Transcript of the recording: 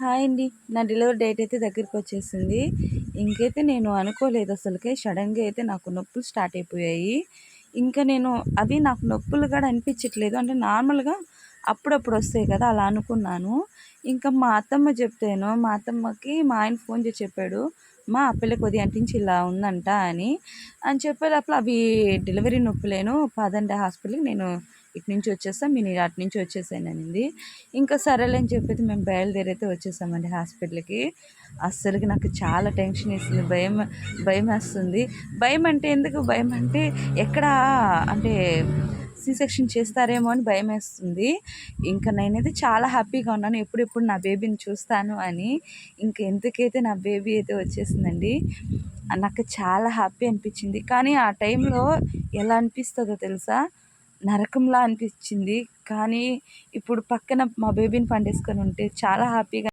Hi అండి. నా delivery date అయితే దగ్గరికి వచ్చేసింది. ఇంకైతే నేను అనుకోలేదు అసలుకే. సడన్గా అయితే నాకు నొప్పులు స్టార్ట్ అయిపోయాయి. ఇంకా నేను అవి నాకు నొప్పులు కూడా అనిపించట్లేదు. అంటే నార్మల్గా అప్పుడప్పుడు వస్తాయి కదా అలా అనుకున్నాను. ఇంకా మా అత్తమ్మ చెప్తేను మా అత్తమ్మకి మా ఆయన ఫోన్ చేసి చెప్పాడు మా ఆ పిల్లకి ఉదయం ఇలా ఉందంట అని. అని చెప్పేటప్పుడు అవి డెలివరీ నొప్పులేను పదండి హాస్పిటల్కి నేను ఇటు నుంచి వచ్చేస్తాం మీరు అటు నుంచి వచ్చేసాను అనింది. ఇంకా సరేలే అని చెప్పేది మేము బయలుదేరైతే వచ్చేసామండి హాస్పిటల్కి. అస్సలకి నాకు చాలా టెన్షన్ వేస్తుంది భయం భయం వేస్తుంది. భయం అంటే ఎందుకు? భయం అంటే ఎక్కడ అంటే సి సెక్షన్ చేస్తారేమో అని భయం వేస్తుంది ఇంకా నేనైతే చాలా హ్యాపీగా ఉన్నాను. ఎప్పుడెప్పుడు నా బేబీని చూస్తాను అని ఇంకా ఎందుకైతే నా బేబీ అయితే వచ్చేసిందండి నాకు చాలా హ్యాపీ అనిపించింది. కానీ ఆ టైంలో ఎలా అనిపిస్తుందో తెలుసా? నరకంలా అనిపించింది. కానీ ఇప్పుడు పక్కన మా బేబీని పండేసుకొని ఉంటే చాలా హ్యాపీగా